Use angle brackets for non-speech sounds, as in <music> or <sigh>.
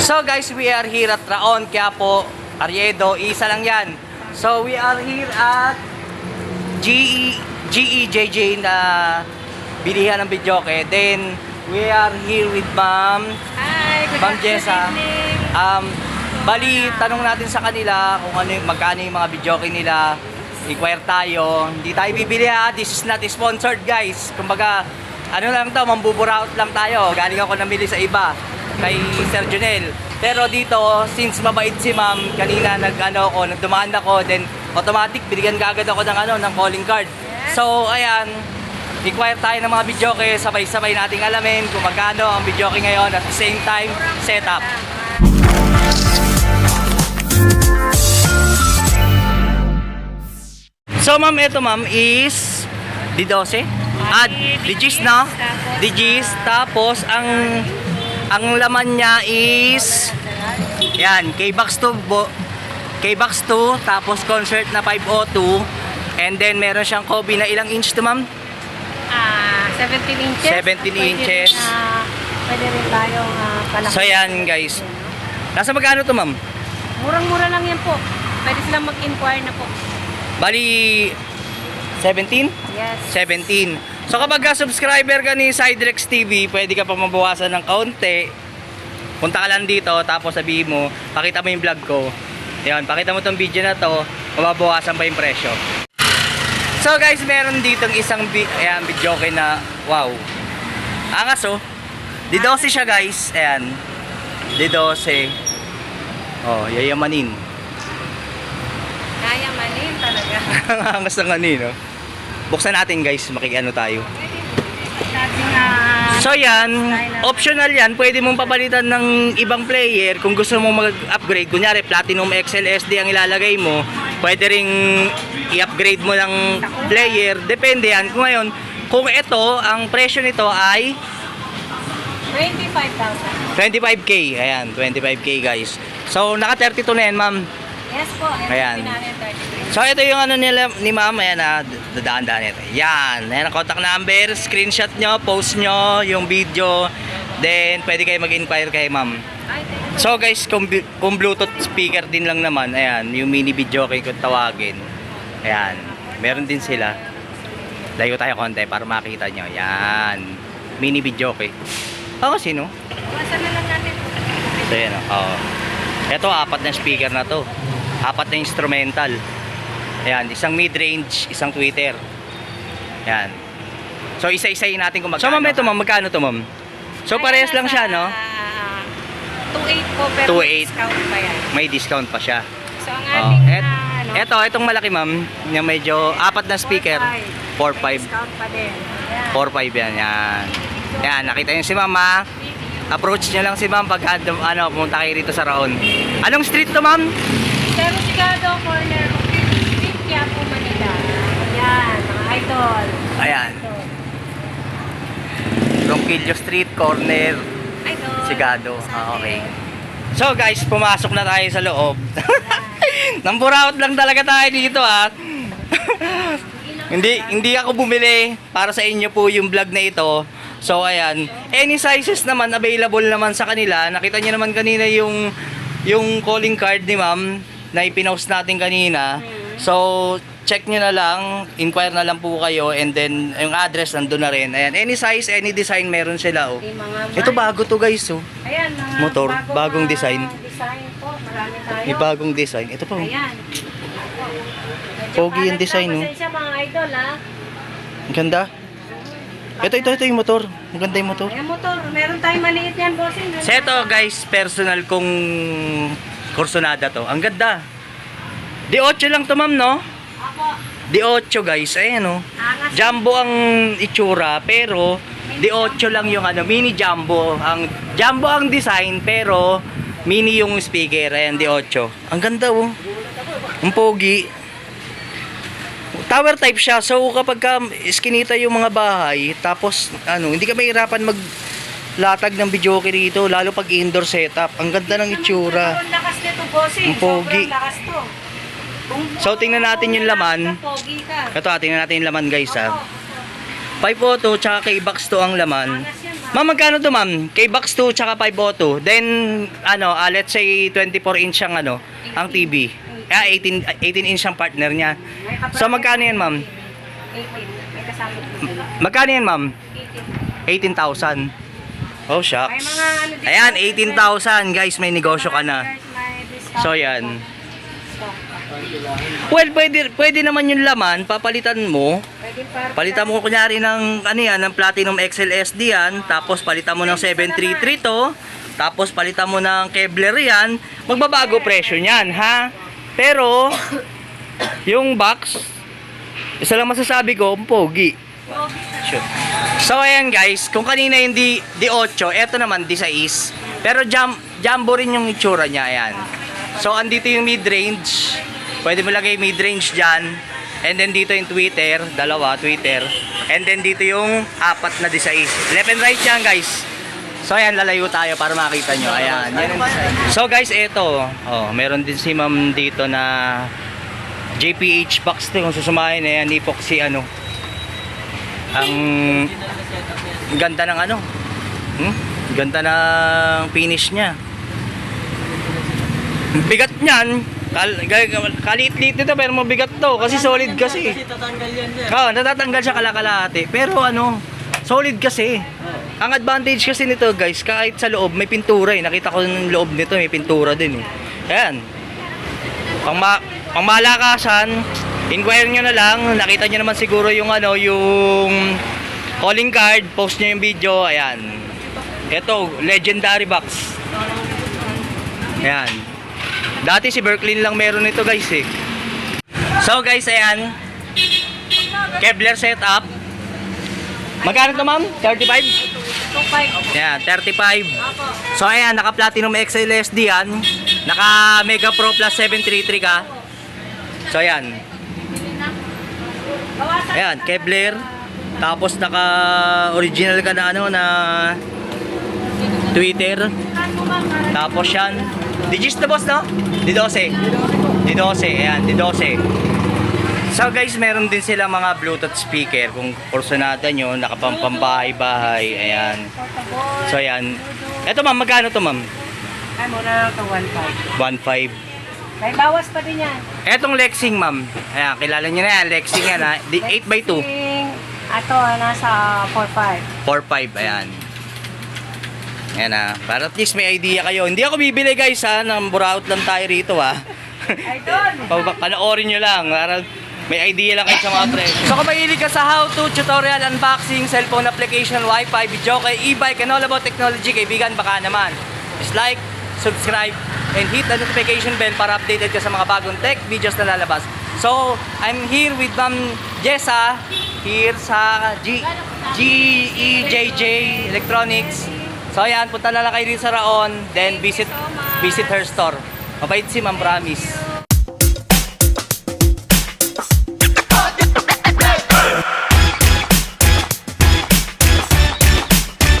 So guys, we are here at Raon, Quiapo, Ariedo, isa lang yan. So we are here at E, GE, GEJJ na bilihan ng videoke. Then we are here with Ma'am Hi, good Ma'am Jessa. Um, bali, tanong natin sa kanila kung ano, yung- magkano yung mga videoke nila. Inquire tayo. Hindi tayo bibili ha. This is not sponsored guys. Kumbaga, ano lang to, mambuburaot lang tayo. Galing ako namili sa iba kay Sir Junel. Pero dito, since mabait si ma'am, kanina nag-ano ako, nagdumaan ako, then automatic, binigyan kagad ako ng ano, ng calling card. So, ayan, Inquire tayo ng mga videoke, sabay-sabay nating alamin kung magkano ang videoke ngayon at the same time, setup. So ma'am, ito ma'am is D12? Ah, Digis na? Digis, tapos ang ang laman niya is yan, K-Box 2 bo, K-Box 2, tapos concert na 502 and then meron siyang Kobe na ilang inch to ma'am? Ah, 17 inches. 17 Pwede inches. Rin, ah, pwede rin tayong uh, palaki. So yan guys. Nasa magkano to ma'am? Murang-mura lang yan po. Pwede silang mag-inquire na po. Bali 17? Yes. 17. So kapag ka subscriber ka ni Siderex TV, pwede ka pa mabawasan ng kaunti. Punta ka lang dito, tapos sabihin mo, pakita mo yung vlog ko. Yan, pakita mo tong video na to, mababawasan pa yung presyo. So guys, meron ditong isang bi ayan, video kay na, wow. Angas oh. D12 siya guys, ayan. D12. Oh, yayamanin. Kaya manin talaga. Ang <laughs> angas ng kanino. Buksan natin guys, makikiano tayo. Ah, So yan, optional yan. Pwede mong papalitan ng ibang player kung gusto mong mag-upgrade. Kunyari, Platinum XLSD ang ilalagay mo. Pwede ring i-upgrade mo ng player. Depende yan. Kung ngayon, kung ito, ang presyo nito ay 25,000. 25k. Ayan, 25k guys. So, naka 32 na yan, ma'am. Yes po. Ito Ayan. Yung natin 33. So, ito yung ano nila ni ma'am. Ayan na, dadaan-daan ito. Yan. Ayan ang contact number. Screenshot nyo, post nyo yung video. Then, pwede kayo mag-inquire kay ma'am. So guys, kung, kung Bluetooth speaker din lang naman, ayan, yung mini video kay kung tawagin. Ayan, meron din sila. Layo tayo konti para makita nyo. Ayan, mini video kay. Oo, sino? Iwasan na lang natin. So yan, oh. Ito, apat na speaker na to. Apat na instrumental. Ayan, isang mid-range, isang tweeter. Ayan. So isa-isayin natin kung magkano. So ma'am, ito ma'am, magkano to ma'am? So Ay, parehas lang siya, no? ah, 2.8 po pero 2.8. may discount pa yan. May discount pa siya. So ang Oh, ating et, na ano, eto, itong malaki ma'am, yung medyo apat na speaker, 4.5. 4.5. discount pa din. Ayan. 4.5 yan, yan. Yan, nakita niyo si ma'am ha. Approach niyo lang si ma'am pag ano, pumunta kayo rito sa Raon. Anong street to ma'am? Pero Sigado, corner Quiapo, Manila. Ayan, mga idol. Ayan. Ronquillo Street, corner, Idol. Sigado. Ah, okay. So guys, pumasok na tayo sa loob. <laughs> Namburaot lang talaga tayo dito ha. hindi hindi ako bumili para sa inyo po yung vlog na ito. So ayan, any sizes naman available naman sa kanila. Nakita niyo naman kanina yung yung calling card ni Ma'am na ipinost natin kanina. So check niyo na lang, inquire na lang po kayo and then yung address nandun na rin. Ayan, any size, any design meron sila oh. Mga Ito bago to guys oh. Ayan, mga Motor, bagong ah, design. design po, marami tayo. May bagong design. Ito pa oh. Ayan. Pogi yung design, no? Pasensya mga idol, ha? Ang ganda. Ito, ito, ito yung motor. Ang ganda yung motor. Ayan, motor. Meron tayong maliit yan, bossing. So ito guys, personal kong kursonada to. Ang ganda. D8 lang to ma'am, no? Ako, D8 guys, ayan oh. angas. Jumbo ang itsura, pero D8 lang yung ano, mini jumbo. Ang jumbo ang design, pero mini yung speaker, ayan D8. Ang ganda oh. Ang pogi. Tower type siya. So kapag ka iskinita yung mga bahay, tapos ano, hindi ka mahirapan mag latag ng video rito, lalo pag indoor setup. Ang ganda ng itsura. Sobrang lakas nito, bossing. Ang pogi. Sobrang lakas to. So, tingnan natin yung laman. Ito, ah, tingnan natin yung laman guys ha. 5 auto, tsaka kay box to ang laman. Ma'am, magkano to ma'am? K-Box 2 tsaka 502. Then, ano, ah, let's say 24 inch ang ano, ang TV. Ah, 18, 18 inch ang partner niya. So, magkano yan ma'am? 18. May kasama po sila. Magkano yan ma'am? 18. 18,000. Oh, shucks. Ayan, 18,000 guys, may negosyo ka na. So, yan. Well, pwede, pwede naman yung laman, papalitan mo. Palitan mo kunyari ng ano yan, ng Platinum XLSD yan, tapos palitan mo ng 733 to, tapos palitan mo ng Kevlar yan, magbabago presyo niyan, ha? Pero yung box, isa lang masasabi ko, pogi. So ayan guys, kung kanina yung di, di 8, eto naman di 6. Pero jam, jumbo rin yung itsura niya, ayan. So andito yung mid-range. Pwede mo lagay mid-range dyan. And then dito yung Twitter, dalawa, Twitter. And then dito yung apat na 6. Left and right yan guys. So ayan, lalayo tayo para makita nyo. Ayan. Design. So guys, eto. Oh, meron din si ma'am dito na JPH box to kung susumahin eh, yan epoxy ano. Ang ganda ng ano. Hmm? Ganda ng finish niya. Bigat niyan. Kal kaliit-liit nito pero mabigat to kasi solid kasi. Kasi tatanggal yan dyan. Oo, natatanggal siya kalakalate. Pero ano, solid kasi. Ang advantage kasi nito guys, kahit sa loob may pintura eh. Nakita ko ng loob nito may pintura din eh. Ayan. Pang, ma pang malakasan, inquire nyo na lang. Nakita nyo naman siguro yung ano, yung calling card, post nyo yung video. Ayan. Ito, legendary box. Ayan. Dati si Berkeley lang meron nito guys eh. So guys, ayan. Kevlar setup. Magkano to ma'am? 35? 2.5. Yan, 35. Opo. So ayan, naka Platinum XLSD yan. Naka Mega Pro Plus 733 ka. So ayan. Ayan, Kevlar. Tapos naka original ka na ano na Twitter. Tapos yan. Digis na boss, no? Di 12. Di 12. Ayan, di 12. So guys, meron din sila mga Bluetooth speaker. Kung kursunada nyo, nakapampambahay-bahay. Ayan. So ayan. Ito ma'am, magkano to ma'am? Ay, muna lang ito 1.5. 1.5. May bawas pa din yan. Etong Lexing ma'am. Ayan, kilala nyo na yan. Lexing yan ha. Di- 8x2. Ato, nasa 4.5. 4.5. Ayan. Ayan ha. Para at least may idea kayo. Hindi ako bibili guys ha. Nang buraot lang tayo rito ha. Idol! <laughs> Pa- Panoorin nyo lang. Para may idea lang kayo sa mga presyo. So kung mahilig ka sa how-to, tutorial, unboxing, cellphone application, wifi, video kay e-bike, and all about technology, kaibigan, baka naman. Just like, subscribe, and hit the notification bell para updated ka sa mga bagong tech videos na lalabas. So, I'm here with Ma'am Jessa here sa G GEJJ Electronics. So ayan, punta na lang kayo dito sa Raon, then visit visit her store. Mabait si Ma'am Promise.